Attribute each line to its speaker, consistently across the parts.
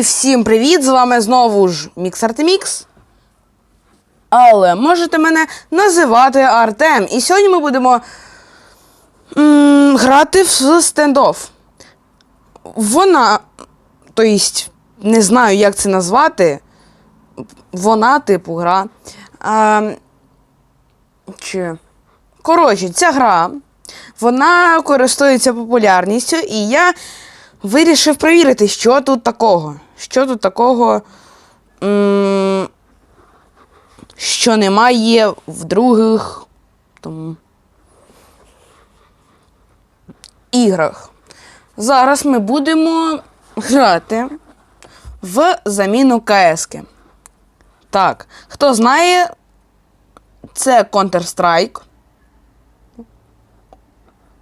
Speaker 1: Всім привіт! З вами знову ж Мікс Артемікс. Але можете мене називати Артем. І сьогодні ми будемо м, грати в стендофф. Вона, то есть, не знаю, як це назвати. Вона, типу, гра. А, чи... Коротше, ця гра, вона користується популярністю, і я вирішив перевірити, що тут такого. Що тут такого, що немає в других там, іграх. Зараз ми будемо грати в заміну КСки. Так, хто знає, це Counter-Strike.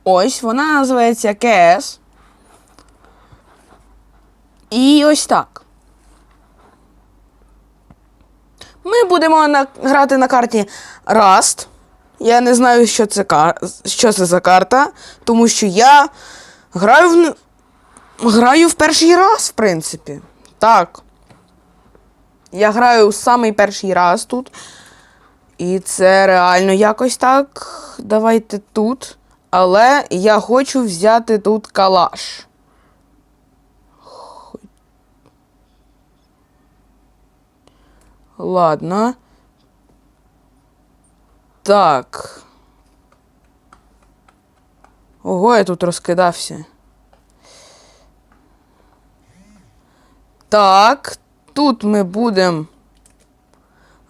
Speaker 1: Ось, вона називається КС. І ось так. Ми будемо на, грати на карті Rust. Я не знаю, що це, кар... що це за карта, тому що я граю в... граю в перший раз, в принципі. Так. Я граю в самий перший раз тут. І це реально якось так. Давайте тут. Але я хочу взяти тут калаш. Ладно. Так. Ого, я тут розкидався. Так, тут ми будемо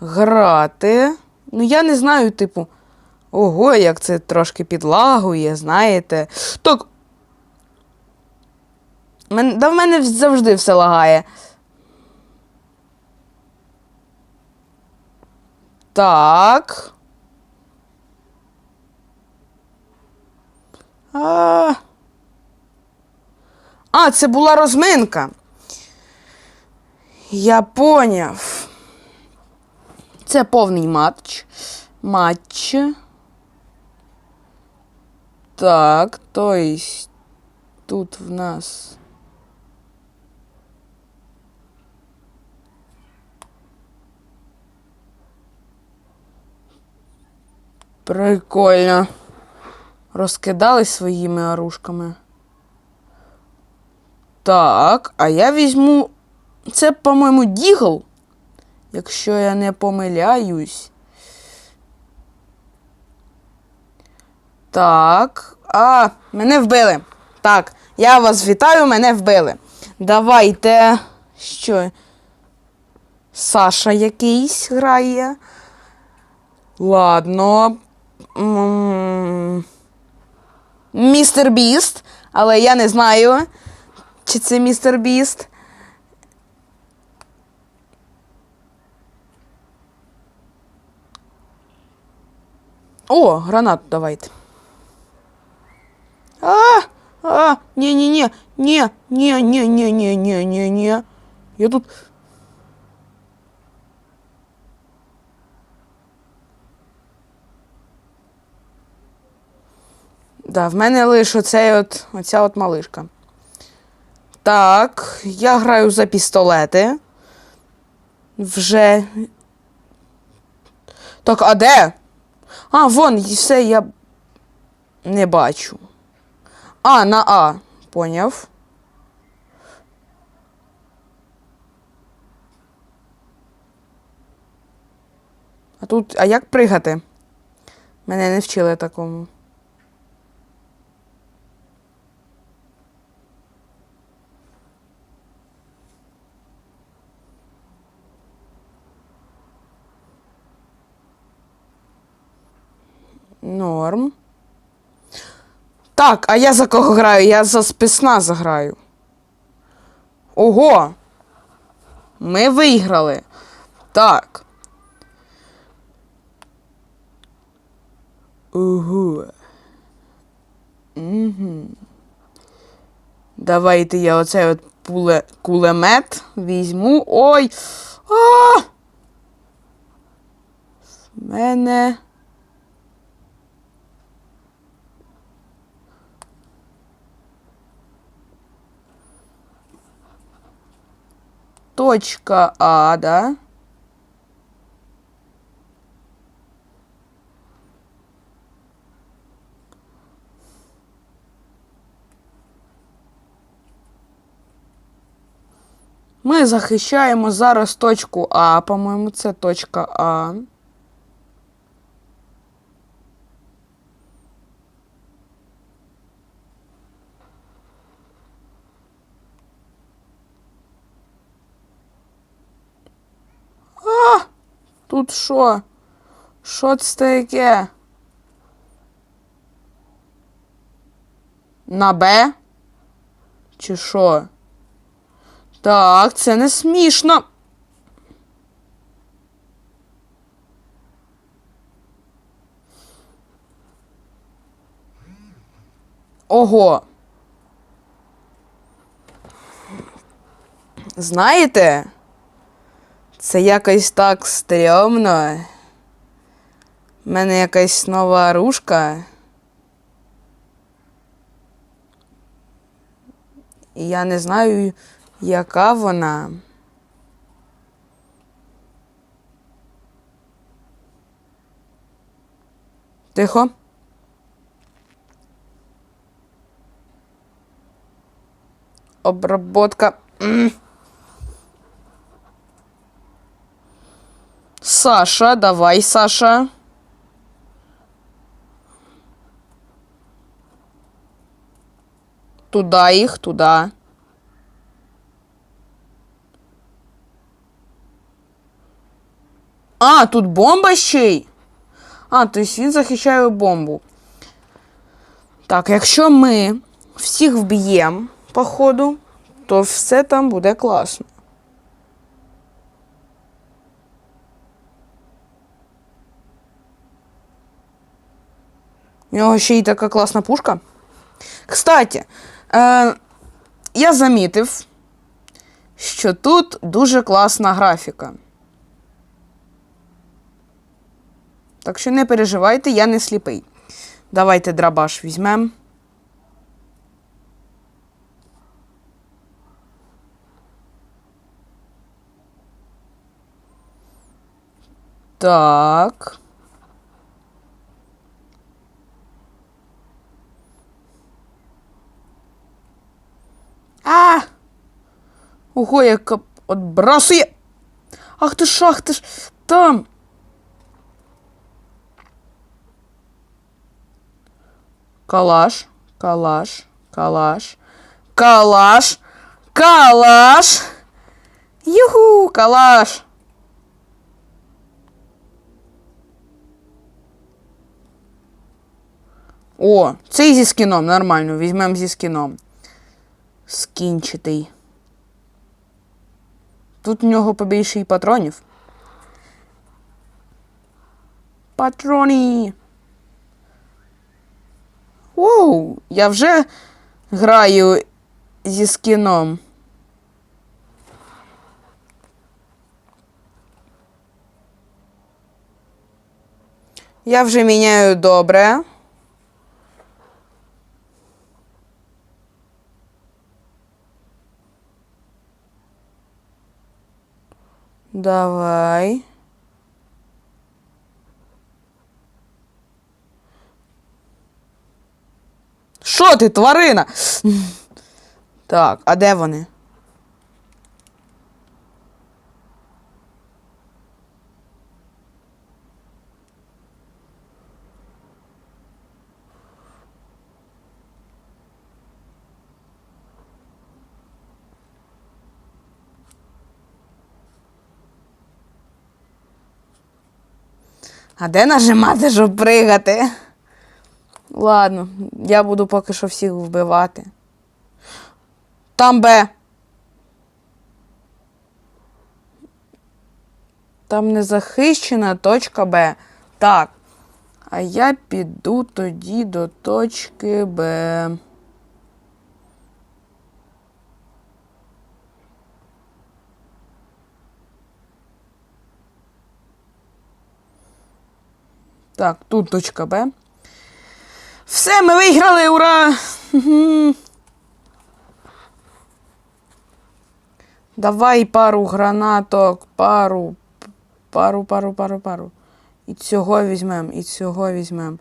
Speaker 1: грати. Ну, я не знаю, типу. Ого, як це трошки підлагує, знаєте. Так. Да в мене завжди все лагає. Так. А, а це була розминка. Я поняв. Це повний матч. Матч. Так, то есть тут в нас. Прикольно. Розкидались своїми оружками. Так, а я візьму. Це, по-моєму, Дігл. Якщо я не помиляюсь. Так. А, мене вбили. Так, я вас вітаю, мене вбили. Давайте. Що? Саша якийсь грає. Ладно. Містер Біст, але я не знаю, чи це містер Біст. О, гранат давайте. А, а, не-не-не, не-не-не-не-не-не-не. Я тут Да, в мене лише оцей от, оця от малишка. Так, я граю за пістолети. Вже. Так, а де? А, вон, все я не бачу. А, на А. Поняв. А тут. А як пригати? Мене не вчили такому. Норм. Так, а я за кого граю? Я за спецназ граю. Ого! Ми виграли. Так. Ого. Угу. Давайте я оцей от пуле... кулемет візьму. Ой! А! В мене. Точка А, да? Ми захищаємо зараз точку А, по-моєму, це точка. А! Тут що? Що це таке? На Б? Чи що? Так, це не смішно. Ого. Знаєте? Це якось так стрьомно. У мене якась нова рушка. І я не знаю, яка вона. Тихо. Обработка. Саша, давай, Саша. Туда їх, туди. А, тут бомба ще й. А, тобто він захищає бомбу. Так, якщо ми всіх вб'ємо, походу, то все там буде класно. У нього ще й така класна пушка. Кстати, е, я замітив, що тут дуже класна графіка. Так що не переживайте, я не сліпий. Давайте драбаш візьмемо. Так. А! Ого, яка отбрасує! Ах ти ж, ах ти ж! Там! Калаш, калаш, калаш, калаш, калаш! Юху, калаш! О, цей зі скіном, нормально, візьмемо зі скіном. Скінчитий. Тут у нього побільше і патронів. Патроні. Воу, я вже граю зі скіном. Я вже міняю добре. Давай. Що ти, тварина? Так, а де вони? А де нажимати, щоб пригати? Ладно, я буду поки що всіх вбивати. Там Б. Там не захищена точка Б. Так. А я піду тоді до точки Б. Так, тут точка Б. Все, ми виграли, ура! Давай пару гранаток, пару, пару, пару, пару, пару. І цього візьмем, і цього візьмем.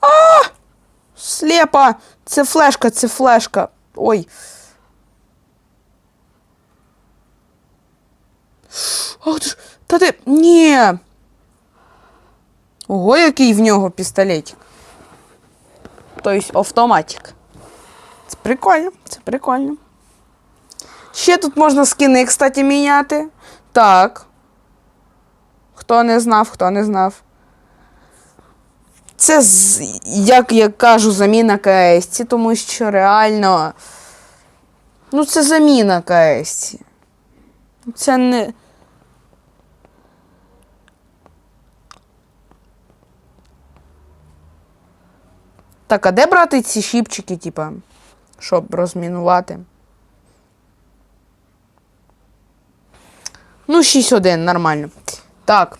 Speaker 1: А! Слепа! Це флешка, це флешка. Ой. Ах ти ж. Та ти. Ні. Ого, який в нього пістолетик. Тобто автоматик. Це прикольно, це прикольно. Ще тут можна скини, кстати, міняти. Так. Хто не знав, хто не знав. Це, як я кажу, заміна КС, тому що реально. Ну, це заміна КС. Це не. Так, а де брати ці щіпчики, типа, щоб розмінувати? Ну, 6-1, нормально. Так.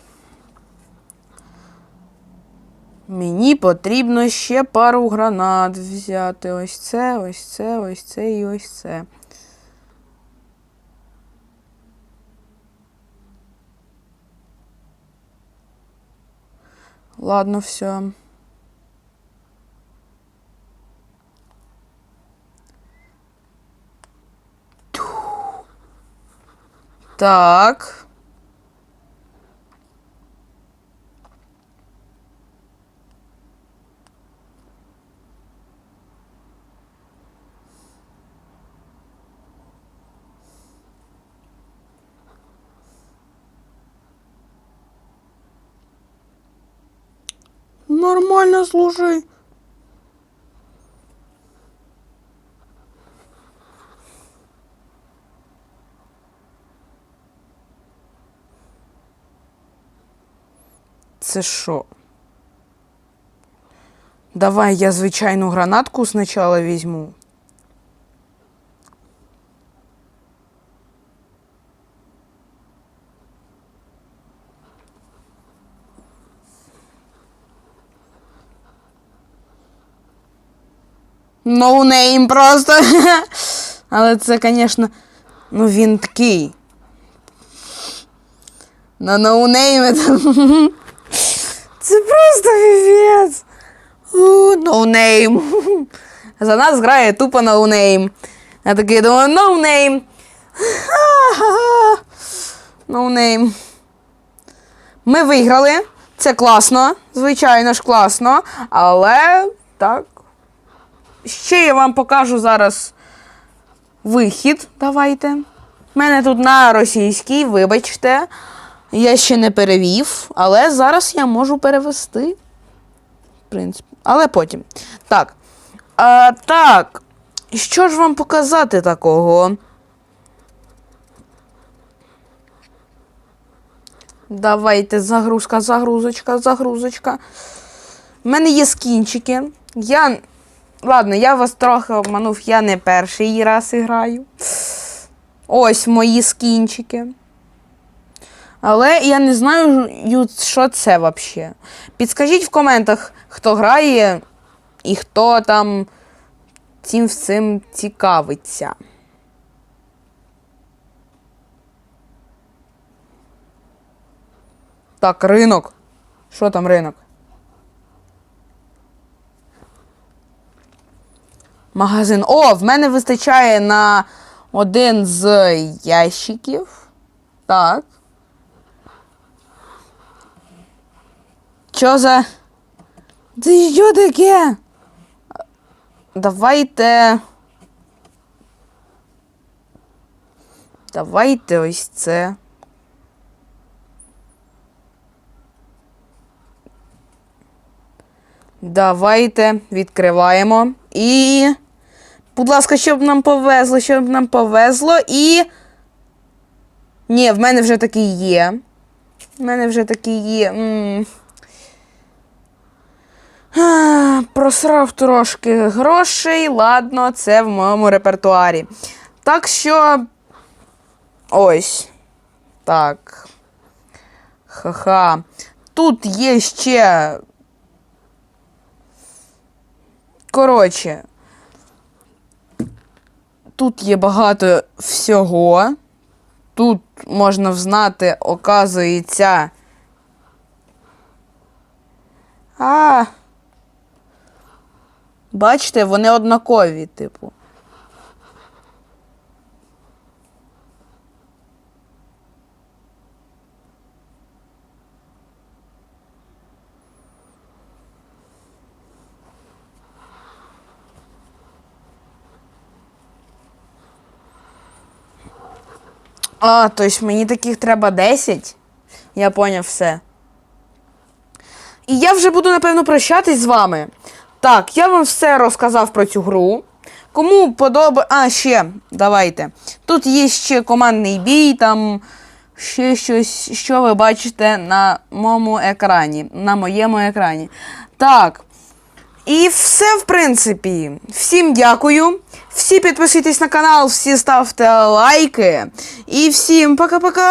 Speaker 1: Мені потрібно ще пару гранат взяти. Ось це, ось це, ось це і ось це. Ладно, все. Так. Нормально служи. Це що? Давай я звичайну гранатку спочатку візьму. Ноунейм просто. Але це, звісно, ну він такий. На ноунеймі там. Це просто. У, Ноунейм. За нас грає тупо ноунейм. Я такий думаю, ноунейм. Ноунейм. Ми виграли. Це класно. Звичайно ж класно. Але так. Ще я вам покажу зараз вихід. Давайте. У мене тут на російській, вибачте. Я ще не перевів, але зараз я можу перевести. В принципі. Але потім. Так. А, так. Що ж вам показати такого? Давайте загрузка, загрузочка, загрузочка. У мене є скінчики. Я. Ладно, я вас трохи обманув, я не перший раз граю. Ось мої скінчики. Але я не знаю, що це взагалі. Підскажіть в коментах, хто грає і хто там цим всім цікавиться. Так, ринок. Що там ринок? Магазин. О, в мене вистачає на один з ящиків. Так. Що за. Це що таке? Давайте. Давайте ось це. Давайте відкриваємо. І. Будь ласка, щоб нам повезло, щоб нам повезло і. Ні, в мене вже такий є. В мене вже такий є. Просрав трошки грошей. Ладно, це в моєму репертуарі. Так що. Ось. Так. Ха-ха. Тут є ще. Коротше. Тут є багато всього. Тут можна взнати, оказується. А. Бачите, вони однакові, типу. А, тобто мені таких треба 10. Я поняв все. І я вже буду, напевно, прощатись з вами. Так, я вам все розказав про цю гру. Кому подобається. А, ще, давайте. Тут є ще командний бій, там ще щось, що ви бачите на моєму екрані. На моєму екрані. Так. І все, в принципі. Всім дякую. Всі підписуйтесь на канал, всі ставте лайки. І всім пока-пока.